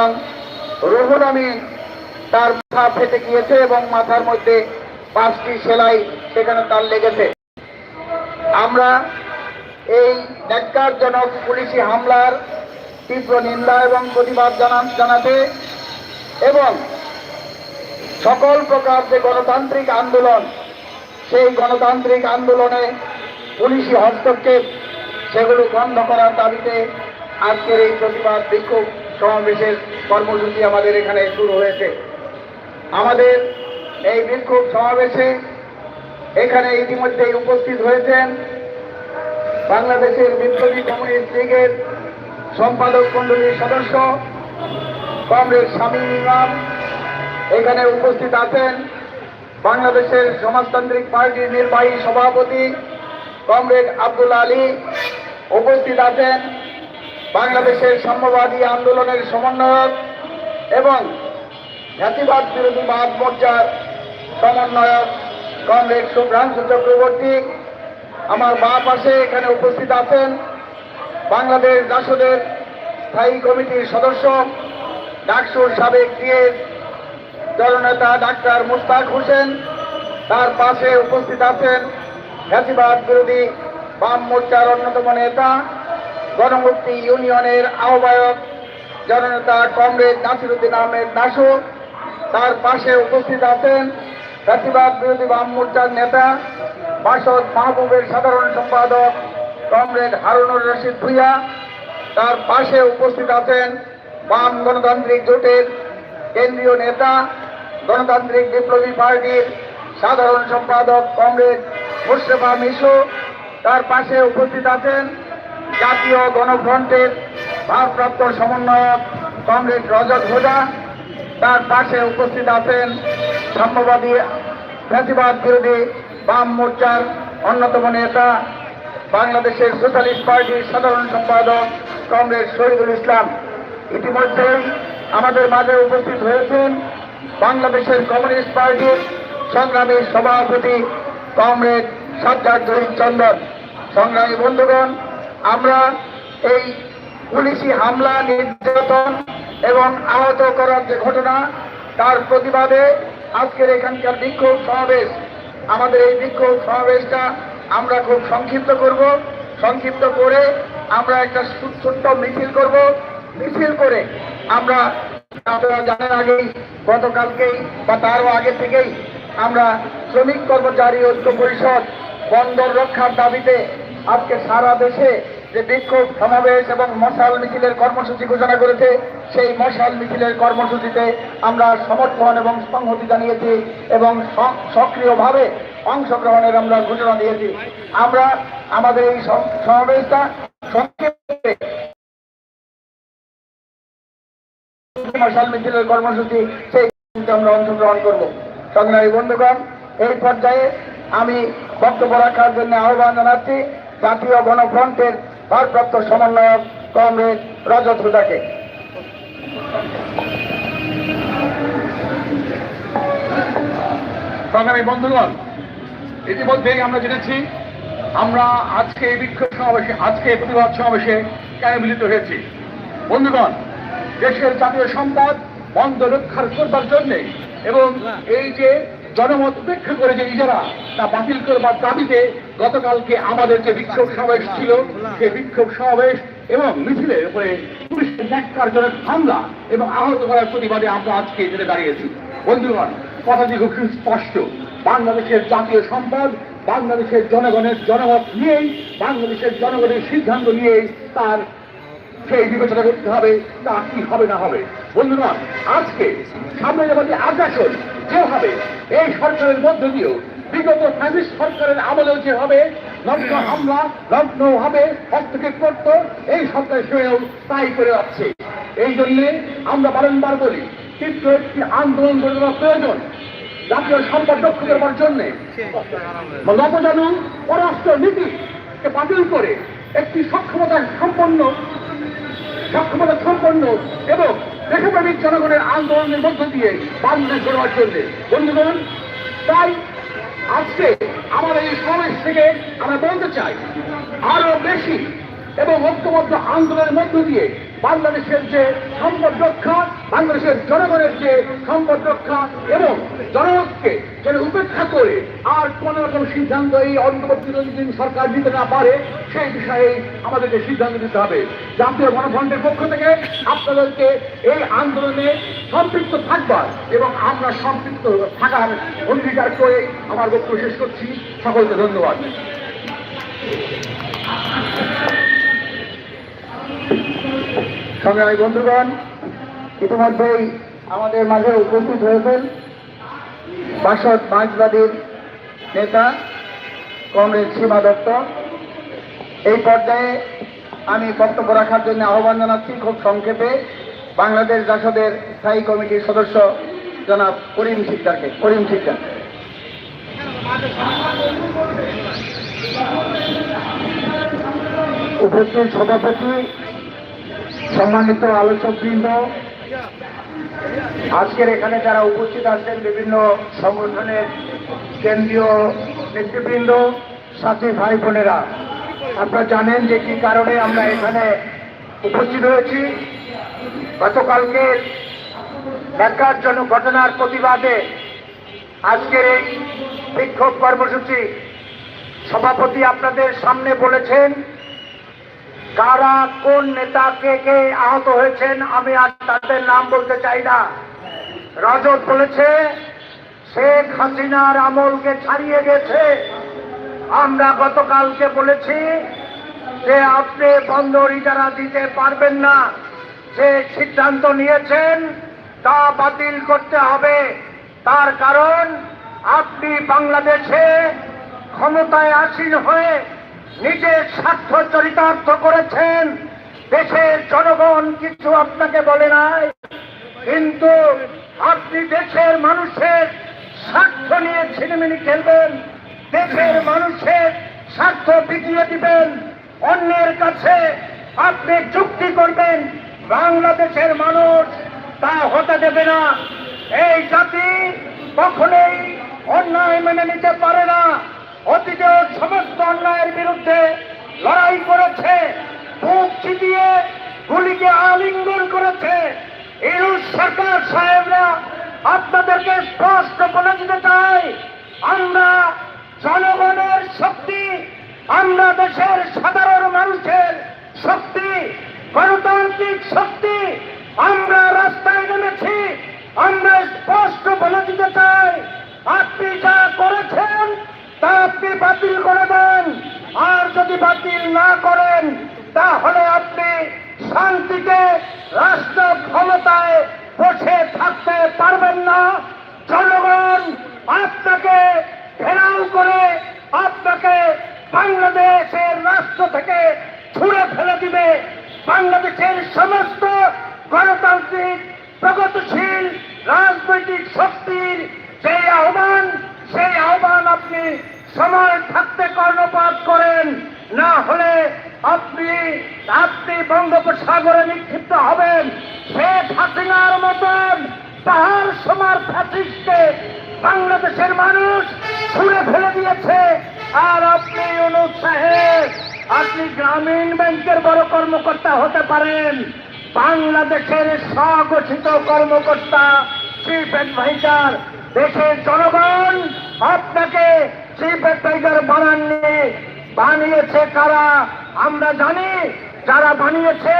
এবং রুহুল আমিন তার মাথা ফেটে গিয়েছে এবং মাথার মধ্যে পাঁচটি সেলাই সেখানে তার লেগেছে। আমরা এই ন্যাক্কারজনক পুলিশি হামলার তীব্র নিন্দা এবং প্রতিবাদ জানান জানাতে এবং সকল প্রকার যে গণতান্ত্রিক আন্দোলন, সেই গণতান্ত্রিক আন্দোলনে পুলিশি হস্তক্ষেপ, সেগুলো বন্ধ করার দাবিতে আজকের এই প্রতিবাদ বিক্ষোভ। সমাবেশের কর্মসূচি আমাদের এখানে শুরু হয়েছে। আমাদের এই বিক্ষোভ সমাবেশে এখানে ইতিমধ্যেই উপস্থিত হয়েছেন বাংলাদেশের বিপ্লবী কমিউনিস্ট লীগের সম্পাদক মণ্ডলীর সদস্য, কংগ্রেস স্বামী ইমাম। এখানে উপস্থিত আছেন বাংলাদেশের সমাজতান্ত্রিক পার্টির নির্বাহী সভাপতি কমরেড আব্দুল আলী। উপস্থিত আছেন বাংলাদেশের সাম্যবাদী আন্দোলনের সমন্বয়ক এবং জাতিবাদ বিরোধী বাদ মোর্চার সমন্বয়ক কমরেড শুভ্রাংশু চক্রবর্তী আমার বা পাশে এখানে উপস্থিত আছেন বাংলাদেশ রাষ্ট্রদের স্থায়ী কমিটির সদস্য, ডাকসুর সাবেক ডিএস জননেতা ডাক্তার মুস্তাক হোসেন, তার পাশে উপস্থিত আছেন ফ্যাসিবাদ বিরোধী বাম মোর্চার অন্যতম নেতা গণমুক্তি ইউনিয়নের আহ্বায়ক জননেতা কমরেড নাসিরুদ্দিন আহমেদ নাসু, তার পাশে উপস্থিত আছেন ফ্যাসিবাদ বিরোধী বাম মোর্চার নেতা, বাসদ মাহবুবের সাধারণ সম্পাদক কমরেড হারুনুর রশিদ ভুইয়া, তার পাশে উপস্থিত আছেন বাম গণতান্ত্রিক জোটের কেন্দ্রীয় নেতা, গণতান্ত্রিক বিপ্লবী পার্টির সাধারণ সম্পাদক কমরেড মুর্শেফা মিশু, তার পাশে উপস্থিত আছেন জাতীয় গণফ্রন্টের ভারপ্রাপ্ত সমন্বয়ক কংগ্রেস রজত হোজা তার পাশে উপস্থিত আছেন সাম্যবাদী ফ্যাসিবাদ বিরোধী বাম মোর্চার অন্যতম নেতা বাংলাদেশের সোশ্যালিস্ট পার্টির সাধারণ সম্পাদক কংগ্রেস শহীদুল ইসলাম। ইতিমধ্যেই আমাদের মাঝে উপস্থিত হয়েছেন বাংলাদেশের কমিউনিস্ট পার্টির সংগ্রামী সভাপতি কংগ্রেস সাজ্জাদ জহির চন্দন। সংগ্রামী বন্ধুগণ আমরা এই পুলিশি হামলা, নির্যাতন এবং আহত করার যে ঘটনা, তার প্রতিবাদে আজকের এখানকার বিক্ষোভ সমাবেশ, আমাদের এই বিক্ষোভ সমাবেশটা আমরা খুব সংক্ষিপ্ত করব। সংক্ষিপ্ত করে আমরা একটা ছোট্ট মিছিল করব। মিছিল করে আমরা, আপনারা জানেন আগেই, গতকালকেই বা তারও আগে থেকেই আমরা শ্রমিক কর্মচারী ঐক্য পরিষদ বন্দর রক্ষার দাবিতে আজকে সারা দেশে যে বিক্ষোভ সমাবেশ এবং মশাল মিছিলের কর্মসূচি ঘোষণা করেছে, সেই মশাল মিছিলের কর্মসূচিতে আমরা সমর্থন এবং সংহতি জানিয়েছি এবং সক্রিয়ভাবে অংশগ্রহণের আমরা ঘোষণা দিয়েছি। আমরা আমাদের এই সম- সমাবেশটা সংক্ষেপে মশাল মিছিলের কর্মসূচি, সেই আমরা অংশগ্রহণ করব। সংগ্রামী বন্ধুগণ, এই পর্যায়ে আমি বক্তব্য রাখার জন্য আহ্বান জানাচ্ছি। জাতীয় গণফ্রন্টের ভারপ্রাপ্ত সমন্বয়ক কমরেড রজত হুদাকে। সংগ্রামী বন্ধুগণ, ইতিমধ্যেই আমরা জেনেছি, আমরা আজকে এই বিক্ষোভ সমাবেশে, আজকে প্রতিবাদ সমাবেশে কেন মিলিত হয়েছি? বন্ধুগণ, দেশের জাতীয় সম্পদ বন্ধ রক্ষার করবার জন্যে এবং এই যে জনমত উপেক্ষা করে যে ইজারা তা বাতিল করবার দাবিতে গতকালকে আমাদের যে বিক্ষোভ সমাবেশ ছিল। সেই বিক্ষোভ সমাবেশ এবং মিছিলের উপরে পুলিশের ন্যাক্কারজনক হামলা এবং আহত করার প্রতিবাদে আমরা আজকে এখানে দাঁড়িয়েছি। বন্ধুগণ কথাটি খুব স্পষ্ট। বাংলাদেশের জাতীয় সম্পদ, বাংলাদেশের জনগণের জনমত নিয়েই, বাংলাদেশের জনগণের সিদ্ধান্ত নিয়েই তার সেই বিবেচনা করতে হবে, তা কি হবে না হবে। বন্ধুগণ, আজকে সামনে যেমন আগ্রাসন যেভাবে এই সরকারের মধ্য দিয়েও বিগত ফ্যাসিস্ট সরকারের আমলেও যেভাবে লগ্ন হামলা, লগ্ন ভাবে হস্তক্ষেপ করত, এই সরকারের সঙ্গেও তাই করে যাচ্ছে। এই জন্যে আমরা বারংবার বলি, তীব্র একটি আন্দোলন গড়ে তোলা প্রয়োজন, জাতীয় সম্পদ রক্ষা করবার জন্যে। নবজানু পররাষ্ট্র নীতিকে বাতিল করে একটি সক্ষমতা সম্পন্ন সক্ষমতা সম্পন্ন এবং দেশপ্রেমিক জনগণের আন্দোলনের মধ্য দিয়ে বাংলাদেশ গড়বার জন্য। বন্ধুগণ, তাই আজকে আমাদের এই সমাজ থেকে আমরা বলতে চাই, আরও বেশি এবং ঐক্যবদ্ধ আন্দোলনের মধ্য দিয়ে বাংলাদেশের যে সম্পদ রক্ষা, বাংলাদেশের জনগণের যে সম্পদ রক্ষা এবং জনগণকে যেন উপেক্ষা করে আর কোন রকম সিদ্ধান্ত এই অন্তর্বর্তীকালীন সরকার নিতে না পারে, সেই বিষয়ে আমাদেরকে সিদ্ধান্ত নিতে হবে। জাতীয় গণফ্রন্টের পক্ষ থেকে আপনাদেরকে এই আন্দোলনে সম্পৃক্ত থাকবার এবং আমরা সম্পৃক্ত থাকার অঙ্গীকার করে আমার বক্তব্য শেষ করছি। সকলকে ধন্যবাদ। সংগ্রামী বন্ধুগণ, ইতিমধ্যেই আমাদের মাঝে উপস্থিত হয়েছেন বাসদ মার্ক্সবাদীর নেতা, কংগ্রেস সীমা দত্ত। এই পর্যায়ে আমি বক্তব্য রাখার জন্য আহ্বান জানাচ্ছি খুব সংক্ষেপে বাংলাদেশ জাসদের স্থায়ী কমিটির সদস্য জনাব করিম সিকদারকে করিম সিকদার উপস্থিত সভাপতি সম্মানিত আলোচকবৃন্দ, আজকের এখানে যারা উপস্থিত আছেন বিভিন্ন সংগঠনের কেন্দ্রীয় নেতৃবৃন্দ, সাথে ভাই বোনেরা, আপনারা জানেন যে কি কারণে আমরা এখানে উপস্থিত হয়েছি। গতকালকে ন্যাক্কারজনক ঘটনার প্রতিবাদে আজকের এই বিক্ষোভ কর্মসূচি সভাপতি আপনাদের সামনে বলেছেন কারা কোন নেতা কে কে আহত হয়েছেন আমি আর তাদের নাম বলতে চাই না। রজত বলেছে, শেখ হাসিনার আমলকে ছাড়িয়ে গেছে। আমরা গতকালকে বলেছি যে আপনি বন্দর ইজারা দিতে পারবেন না। যে সিদ্ধান্ত নিয়েছেন তা বাতিল করতে হবে। তার কারণ, আপনি বাংলাদেশে ক্ষমতায় আসীন হয়ে নিজের স্বার্থ চরিতার্থ করেছেন। দেশের জনগণ কিছু আপনাকে বলে নাই, কিন্তু আপনি দেশের মানুষের স্বার্থ নিয়ে ছিনিমিনি খেলবেন, দেশের মানুষের স্বার্থ বিকিয়ে দিবেন। অন্যের কাছে আপনি চুক্তি করবেন, বাংলাদেশের মানুষ তা হতে দেবে না। এই জাতি কখনোই অন্যায় মেনে নিতে পারে না। অতীতেও সমস্ত অন্যায়ের বিরুদ্ধে লড়াই করেছে, বুক চিতিয়ে গুলিকে আলিঙ্গন করেছে। ইউনুস সরকার সাহেবরা আপনাদেরকে স্পষ্ট বলে দিতে চাই, আমরা জনগণের শক্তি, আমরা দেশের সাধারণ মানুষের শক্তি, গণতান্ত্রিক শক্তি, আমরা রাস্তায় নেমেছি, আমরা স্পষ্ট বলে দিতে চাই আপনি যা করেছেন তা আপনি বাতিল করে দেন। আর যদি বাতিল না করেন, তাহলে আপনি শান্তিতে, রাষ্ট্র ক্ষমতায় বসে থাকতে পারবেন না। জনগণ আপনাকে ঘেরাও করে আপনাকে বাংলাদেশের রাষ্ট্র থেকে ছুঁড়ে ফেলে দিবে। বাংলাদেশের সমস্ত গণতান্ত্রিক, প্রগতিশীল, রাজনৈতিক শক্তির সেই আহ্বান সেই আহ্বান আপনি সময় থাকতে কর্ণপাত করেন। না হলে আপনি আপনি বঙ্গোপসাগরে নিক্ষিপ্ত হবেন। শেখ হাসিনার মতন পাহাড় সমার ফ্যাসিস্টকে বাংলাদেশের মানুষ ছুঁড়ে ফেলে দিয়েছে। আর আপনি অনুপ সাহেব, আপনি গ্রামীণ ব্যাংকের বড় কর্মকর্তা হতে পারেন। বাংলাদেশের স্বগঠিত কর্মকর্তা, চিফ অ্যাডভাইজার, দেশের জনগণ আপনাকে চিফ অ্যাডভাইজার বানাননি। বানিয়েছে কারা? আমরা জানি যারা বানিয়েছে,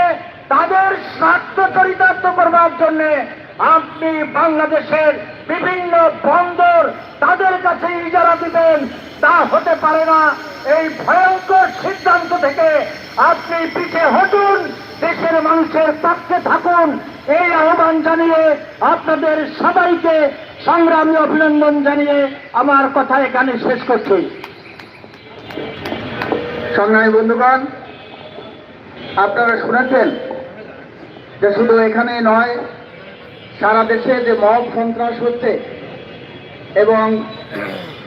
তাদের স্বার্থ চরিতার্থ করবার জন্য আপনি বাংলাদেশের বিভিন্ন বন্দর তাদের কাছে ইজারা দিবেন তা হতে পারে না। এই ভয়ঙ্কর সিদ্ধান্ত থেকে আপনি পিছিয়ে হটুন, দেশের মানুষের পক্ষে থাকুন। এই আহ্বান জানিয়ে আপনাদের সবাইকে সংগ্রামী অভিনন্দন জানিয়ে আমার কথা এখানে শেষ করছি। সংগ্রামী বন্ধুগণ, আপনারা শুনেছেন যে শুধু এখানে নয়, সারা দেশে যে মব সন্ত্রাস হচ্ছে এবং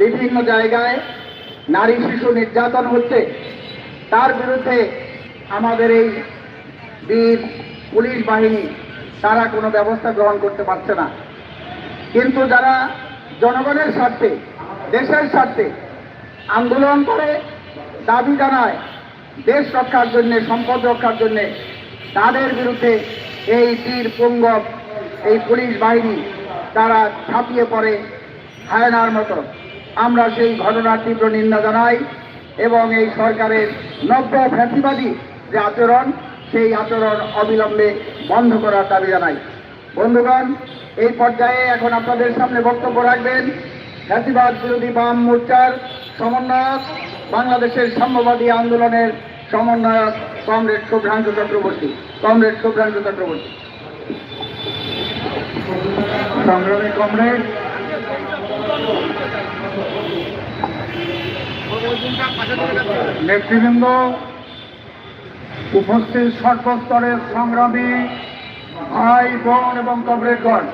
বিভিন্ন জায়গায় নারী শিশু নির্যাতন হচ্ছে, তার বিরুদ্ধে আমাদের এই বীর পুলিশ বাহিনী তারা কোনো ব্যবস্থা গ্রহণ করতে পারছে না। কিন্তু যারা জনগণের স্বার্থে, দেশের স্বার্থে আন্দোলন করে, দাবি জানায়, দেশ রক্ষার জন্য, সম্পদ রক্ষার জন্য, তাদের বিরুদ্ধে এই তীর পুঙ্গব এই পুলিশ বাহিনী তারা ছাপিয়ে পড়ে হায়নার মতো। আমরা সেই ঘটনার তীব্র নিন্দা জানাই এবং এই সরকারের নব্য ফ্যাসিবাদী যে আচরণ, সেই আচরণ অবিলম্বে বন্ধ করার দাবি জানাই। বন্ধুগণ এই পর্যায়ে এখন আপনাদের সামনে বক্তব্য রাখবেন জাতিবাদ বিরোধী বাম মোর্চার সমন্বয়ক, বাংলাদেশের সাম্যবাদী আন্দোলনের সমন্বয়ক কমরেড শুভ্রাংশু চক্রবর্তী। কমরেড শুভ্রাংশু চক্রবর্তী। সংগ্রামী কমরেড। নেতৃবৃন্দ, উপস্থিত সর্বস্তরের সংগ্রামী ভাই, বোন এবং কমরেডগণ।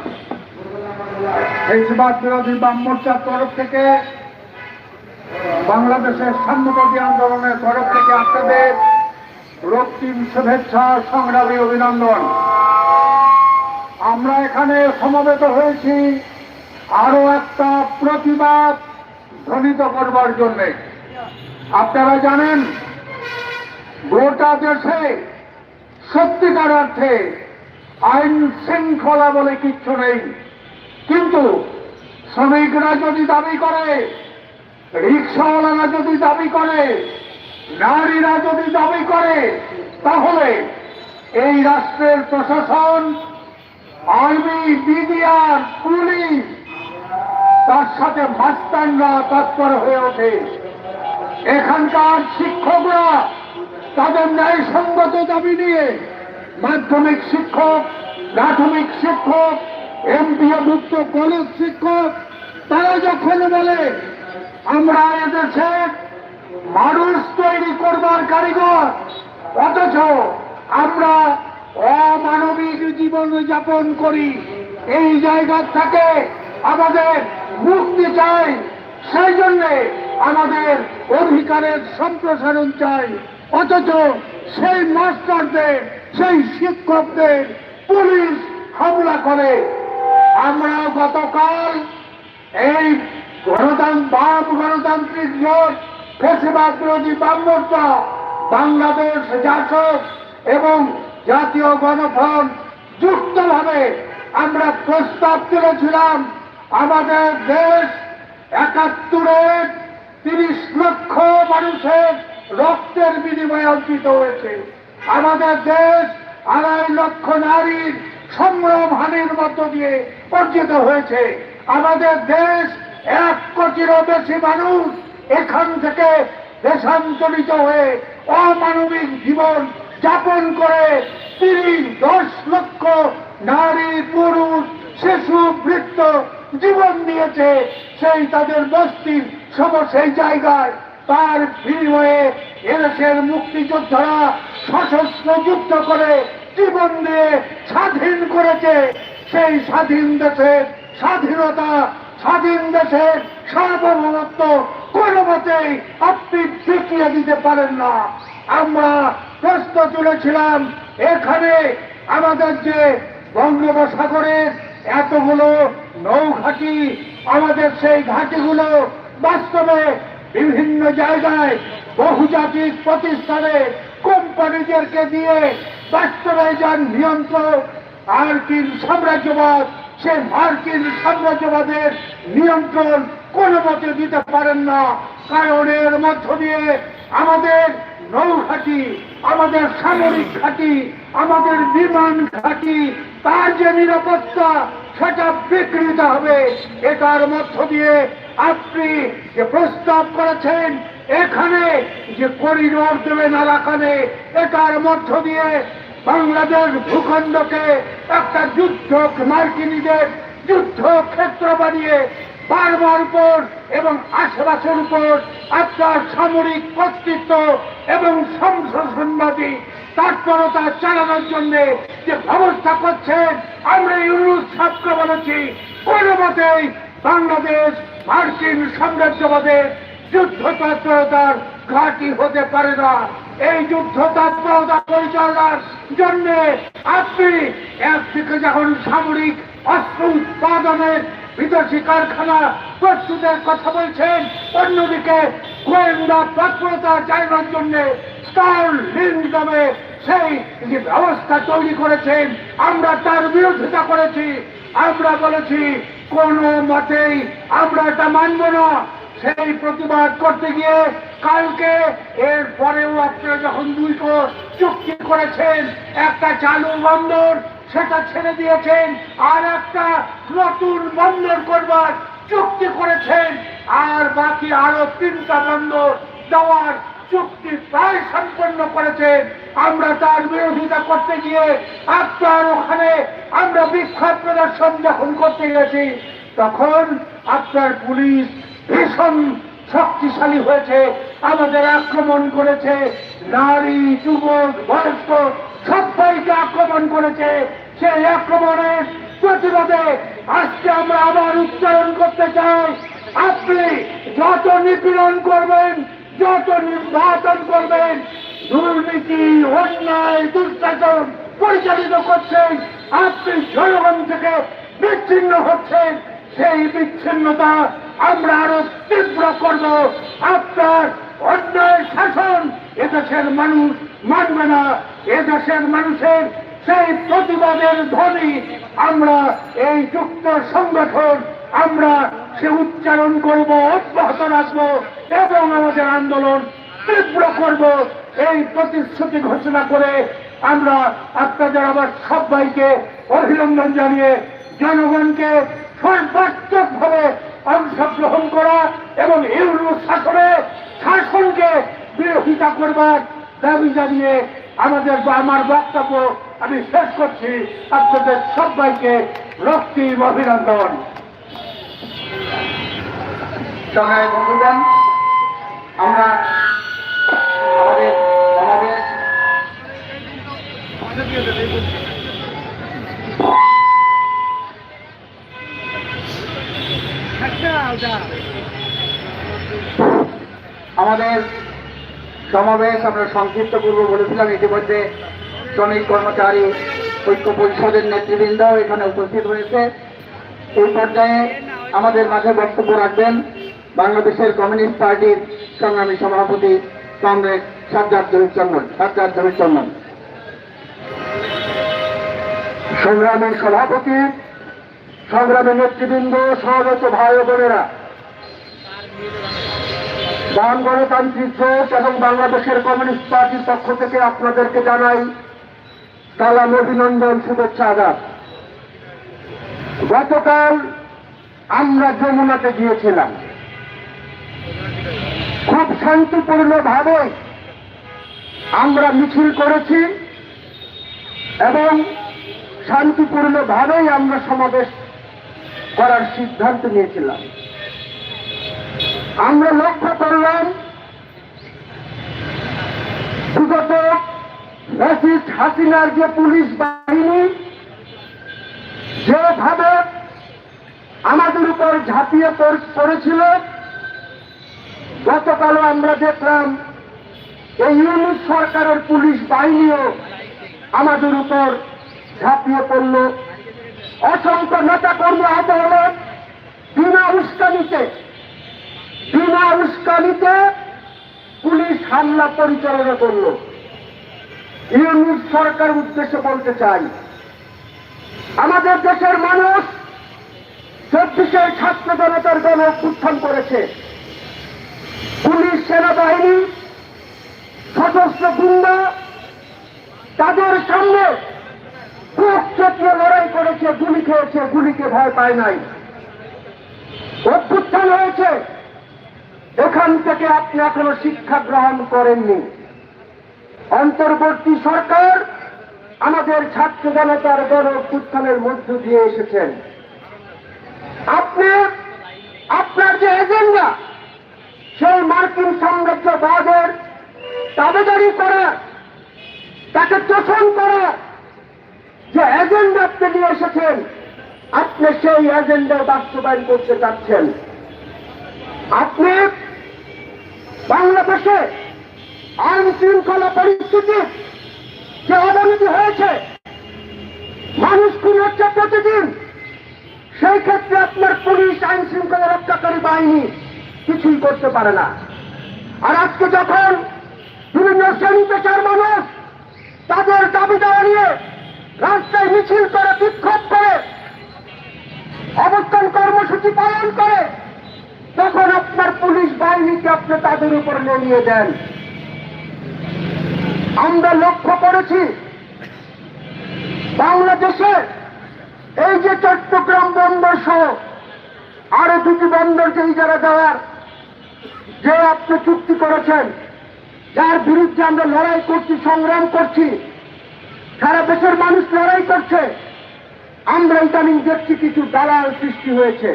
ফেসিবাদ বিরোধী বাম মোর্চার তরফ থেকে বাংলাদেশের সাম্যবাদী আন্দোলনের তরফ থেকে আপনাদের রক্তিম শুভেচ্ছা সংগ্রামী অভিনন্দন। আমরা এখানে সমবেত হয়েছি আরও একটা প্রতিবাদ ধ্বনিত করবার জন্যে। আপনারা জানেন, গোটা দেশে সত্যিকার অর্থে আইন শৃঙ্খলা বলে কিচ্ছু নেই। কিন্তু শ্রমিকরা যদি দাবি করে, রিক্সাওয়ালারা যদি দাবি করে, নারীরা যদি দাবি করে, তাহলে এই রাষ্ট্রের প্রশাসন, আর্মি, বিডিআর, পুলিশ, তার সাথে মাস্তানরা তৎপর হয়ে ওঠে। এখানকার শিক্ষকরা তাদের ন্যায়সঙ্গত দাবি নিয়ে মাধ্যমিক শিক্ষক, প্রাথমিক শিক্ষক এমপিওভুক্ত কলেজ শিক্ষক, তারা যখন বলে, আমরা এদেশে মানুষ তৈরি করবার কারিগর, অথচ আমরা অমানবিক জীবন যাপন করি, এই জায়গা থেকে আমাদের মুক্তি চাই, সেই জন্যে আমাদের অধিকারের সম্প্রসারণ চাই, অথচ সেই মাস্টারদের, সেই শিক্ষকদের পুলিশ হামলা করে। আমরা গতকাল এই গণতন্ত্র বাম গণতান্ত্রিক জোট ফেসিবাদ বিরোধী বাম মোর্চা, বাংলাদেশ জাসক এবং জাতীয় গণফ্রন্ট যুক্তভাবে আমরা প্রস্তাব তুলেছিলাম, আমাদের দেশ একাত্তরের তিরিশ লক্ষ মানুষের রক্তের বিনিময়ে অর্জিত হয়েছে। আমাদের দেশ আড়াই লক্ষ নারীর সম্ভ্রম হানির মধ্য দিয়ে অর্জিত হয়েছে। আমাদের দেশ এক কোটিরও বেশি মানুষ এখান থেকে দেশান্তরিত হয়ে অমানবিক জীবন যাপন করে তিরিশ, দশ লক্ষ নারী, পুরুষ, শিশু বৃত্ত জীবন দিয়েছে। সেই তাদের বস্তির সব সেই জায়গায় তার বিনিময়ে এদেশের মুক্তিযোদ্ধারা সশস্ত্র যুদ্ধ করে জীবন দিয়ে স্বাধীন করেছে। সেই স্বাধীন দেশের স্বাধীনতা, স্বাধীন দেশের সার্বভৌমত্ব কোনো মতেই আপনি দেখিয়ে দিতে পারেন না। আমরা প্রশ্ন তুলেছিলাম, এখানে আমাদের যে বঙ্গোপসাগরের এতগুলো নৌঘাটি, আমাদের সেই ঘাটিগুলো বাস্তবে বিভিন্ন জায়গায় বহুজাতিক প্রতিষ্ঠানে কোম্পানিদেরকে দিয়ে বাস্তবে যার নিয়ন্ত্রণ মার্কিন সাম্রাজ্যবাদ, সে মার্কিন সাম্রাজ্যবাদের নিয়ন্ত্রণ কোনো মতে দিতে পারেন না। কারণ এর মধ্য দিয়ে আমাদের নৌঘাটি, আমাদের সামরিক ঘাটি, আমাদের বিমান ঘাটি, তার যে নিরাপত্তা, সেটা বিকৃত হবে। এটার মধ্য দিয়ে আপনি যে প্রস্তাব করেছেন, এখানে যে করিডোর দেবেন আরাকানে এটার মধ্য দিয়ে বাংলাদেশ ভূখণ্ডকে একটা যুদ্ধ মার্কিনীদের যুদ্ধ ক্ষেত্র বানিয়ে বারবার উপর এবং আশেপাশের উপর আপনার সামরিক কর্তৃত্ব এবং সংশোধনবাদী তৎপরতা চালানোর জন্য যে ব্যবস্থা করছেন, আমরা ইউরোপ ছাত্র বলেছি। কোনো মতেই বাংলাদেশ মার্কিন সাম্রাজ্যবাদের যুদ্ধ তৎপরতার ঘাঁটি হতে পারে না। এই যুদ্ধ তৎপরতা পরিচালনার জন্য আপনি একদিকে যখন সামরিক অস্ত্র উৎপাদনের বিদেশি কারখানা প্রস্তুতের কথা বলছেন, অন্যদিকে গোয়েন্দা তৎপরতা চালানোর জন্য স্কার লিঙ্ক নামে সেই ব্যবস্থা তৈরি করেছেন, আমরা তার বিরোধিতা করেছি। আমরা বলেছি কোনো মতেই আমরা এটা মানব না। সেই প্রতিবাদ করতে গিয়ে কালকে এর পরেও আপনারা যখন দুইটো চুক্তি করেছেন, একটা চালু বন্দর, সেটা ছেড়ে দিয়েছেন, আর একটা নতুন বন্দর করবার চুক্তি করেছেন, আর বাকি আরও তিনটা বন্দর দেওয়ার চুক্তি প্রায় সম্পন্ন করেছেন আমরা তার বিরোধিতা করতে গিয়ে আপনার ওখানে আমরা বিক্ষোভ প্রদর্শন যখন করতে গেছি তখন আপনার পুলিশ ভীষণ শক্তিশালী হয়েছে, আমাদের আক্রমণ করেছে, নারী, যুবক, বয়স্ক সবাইকে আক্রমণ করেছে। সেই আক্রমণের প্রতিবাদে আজকে আমরা আবার উচ্চারণ করতে চাই। আপনি যত নিপীড়ন করবেন যত নির্বাচন করবেন, দুর্নীতি, অন্যায় দুঃশাসন পরিচালিত করছেন, আপনি জনগণ থেকে বিচ্ছিন্ন হচ্ছেন, সেই বিচ্ছিন্নতা আমরা আরও তীব্র করব। আপনার অন্যায় শাসন এদেশের মানুষ মানবে না। এদেশের মানুষের সেই প্রতিবাদের ধ্বনি আমরা, এই যুক্ত সংগঠন আমরা সে উচ্চারণ করব, অব্যাহত রাখব। এবং আমাদের আন্দোলন তীব্র করব। এই প্রতিশ্রুতি ঘোষণা করে আমরা আপনাদের আবার সবাইকে অভিনন্দন জানিয়ে জনগণকে সর্বাত্মকভাবে অংশগ্রহণ করা এবং ইউরো শাসনে শাসনকে বিরোধিতা করবার দাবি জানিয়ে আমাদের আমার বক্তব্য আমি শেষ করছি। আপনাদের সবাইকে রক্তিম অভিনন্দন। সংগ্রামী বন্ধুগণ আমরা আমাদের সমাবেশ আমরা সংক্ষিপ্ত করব বলেছিলাম। ইতিমধ্যে শ্রমিক কর্মচারী ঐক্য পরিষদের নেতৃবৃন্দ এখানে উপস্থিত হয়েছে। এই পর্যায়ে আমাদের মাঝে বক্তব্য রাখবেন বাংলাদেশের কমিউনিস্ট পার্টির সংগ্রামী সভাপতি কমরেড সাজ্জাদ জহির চন্দন সাজ্জাদ জহির চন্দন। সংগ্রামী সভাপতি, সংগ্রামী নেতৃবৃন্দ সহগত ভাই বোনেরা, বাম গণতান্ত্রিক জোট এবং বাংলাদেশের কমিউনিস্ট পার্টির পক্ষ থেকে আপনাদেরকে জানাই সালাম, অভিনন্দন, শুভেচ্ছা, আদাব। গতকাল আমরা যমুনাতে গিয়েছিলাম। খুব শান্তিপূর্ণ ভাবে আমরা মিছিল করেছি এবং শান্তিপূর্ণ ভাবেই আমরা সমাবেশ করার সিদ্ধান্ত নিয়েছিলাম। আমরা লক্ষ্য করলাম, বিগত ফ্যাসিস্ট হাসিনার যে পুলিশ বাহিনী, যেভাবে আমাদের উপর ঝাঁপিয়ে পড়- পড়েছিল গতকালও আমরা দেখলাম এই ইউনিট সরকারের পুলিশ বাহিনীও আমাদের উপর ঝাঁপিয়ে পড়ল। অসংখ্য নেতা কর্মী আহত বিনা উস্কানিতে বিনা উস্কানিতে পুলিশ হামলা পরিচালনা করল। ইউনিট সরকার উদ্দেশ্য বলতে চাই, আমাদের দেশের মানুষ চব্বিশের ছাত্র জনতার গণ উত্থান করেছে। পুলিশ, সেনাবাহিনী, সশস্ত্র গুন্ডা, তাদের সামনে বুক লড়াই করেছে, গুলি খেয়েছে, গুলিকে ভয় পায় নাই। অভ্যুত্থান হয়েছে। এখান থেকে আপনি এখনও শিক্ষা গ্রহণ করেননি। অন্তর্বর্তী সরকার আমাদের ছাত্র জনতার গণ অভ্যুত্থানের মধ্য দিয়ে এসেছেন। আপনি, আপনার যে এজেন্ডা সেই মার্কিন সাম্রাজ্যবাদের দাবেদারি করা, তাকে তোষণ করা যে এজেন্ডা আপনি নিয়ে এসেছেন, আপনি সেই এজেন্ডা বাস্তবায়ন করতে চাচ্ছেন। আপনি বাংলাদেশে আইন শৃঙ্খলা পরিস্থিতি যে অবনতি হয়েছে, মানুষ খুন হচ্ছে প্রতিদিন, সেই ক্ষেত্রে আপনার পুলিশ আইন শৃঙ্খলা রক্ষাকারী বাহিনী কিছুই করতে পারে না। আর আজকে যখন বিভিন্ন শ্রেণি পেশার মানুষ তাদের দাবি নিয়ে রাস্তায় মিছিল করে, বিক্ষোভ করে, অবস্থান কর্মসূচি পালন করে, তখন আপনার পুলিশ বাহিনীকে আপনি তাদের উপর নেমিয়ে দেন। আমরা লক্ষ্য করেছি, বাংলাদেশে এই যে চট্টগ্রাম বন্দর সহ আরও দুটি বন্দর যে ইজারা দেওয়ার যে আপনি চুক্তি করেছেন, যার বিরুদ্ধে আমরা লড়াই করছি, সংগ্রাম করছি, সারা দেশের মানুষ লড়াই করছে, আমরা ইদানিং দেখছি কিছু দালাল সৃষ্টি হয়েছে।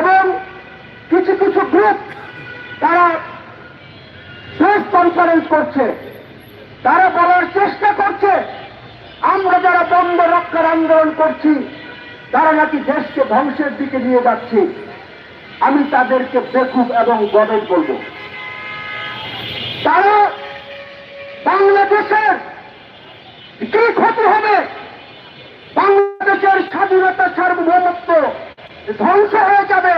এবং কিছু কিছু গ্রুপ তারা প্রেস কনফারেন্স করছে, তারা বলার চেষ্টা করছে, আমরা যারা বন্ধ রক্ষার আন্দোলন করছি, তারা নাকি দেশকে ধ্বংসের দিকে নিয়ে যাচ্ছি। আমি তাদেরকে বেকুব এবং গবেট বলব। তারা বাংলাদেশের কি ক্ষতি হবে? বাংলাদেশের স্বাধীনতা সার্বভৌমত্ব ধ্বংস হয়ে যাবে।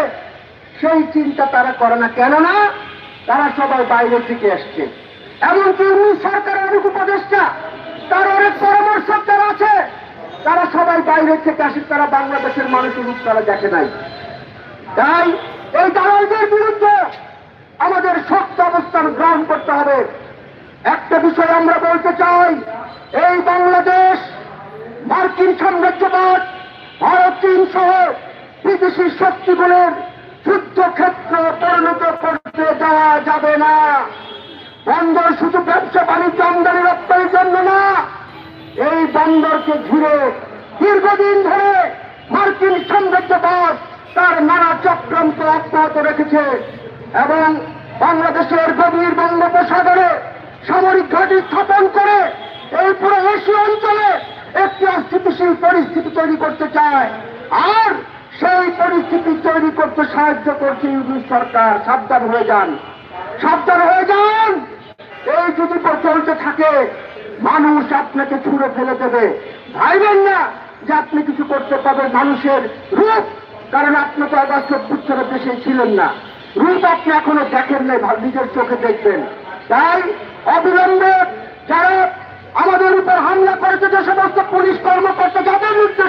সেই চিন্তা তারা করে না, কেননা তারা সবাই বাইরে থেকে এসছে। এমনকি উনি সরকারের অনেক উপদেষ্টা, তার অনেক পরামর্শক যারা আছে, তারা সবাই বাইরে থেকে আসে, তারা বাংলাদেশের মানুষের রূপ তারা দেখে নাই। তাই এই দালালদের বিরুদ্ধে আমাদের শক্ত অবস্থান গ্রহণ করতে হবে। একটা বিষয় আমরা বলতে চাই, এই বাংলাদেশ মার্কিন সাম্রাজ্যবাদ, ভারত, চীন সহ বিদেশি শক্তিগুলোর যুদ্ধক্ষেত্র পরিণত করতে দেওয়া যাবে না। বন্দর শুধু ব্যবসা, বাণিজ্য, আমদানি, রপ্তানির জন্য না, এই বন্দরকে ঘিরে দীর্ঘদিন ধরে মার্কিন সাম্রাজ্যবাদ তার চক্রান্ত অব্যাহত রেখেছে এবং বাংলাদেশের গভীর বঙ্গোপসাগরে সামরিক ঘাঁটি স্থাপন করে এই পুরো এশিয়া অঞ্চলে একটি অস্থিতিশীল পরিস্থিতি তৈরি করতে চায়। আর সেই পরিস্থিতি তৈরি করতে সাহায্য করছে ইউনিট সরকার। সাবধান হয়ে যান। সাবধান হয়ে যান। এই যদি চলতে থাকে, মানুষ আপনাকে ছুঁড়ে ফেলে দেবে। ভাইবেন না যে আপনি কিছু করতে পারবেন। মানুষের রূপ কারণ আপনি তো আবার চব্বিশ অভ্যুত্থানের দেশে ছিলেন না। রূপ আপনি এখনও দেখেন নাই নিজের চোখে দেখবেন। তাই অবিলম্বে যারা আমাদের উপর হামলা করেছে, যে সমস্ত পুলিশ কর্মকর্তা, যাদের নির্দেশ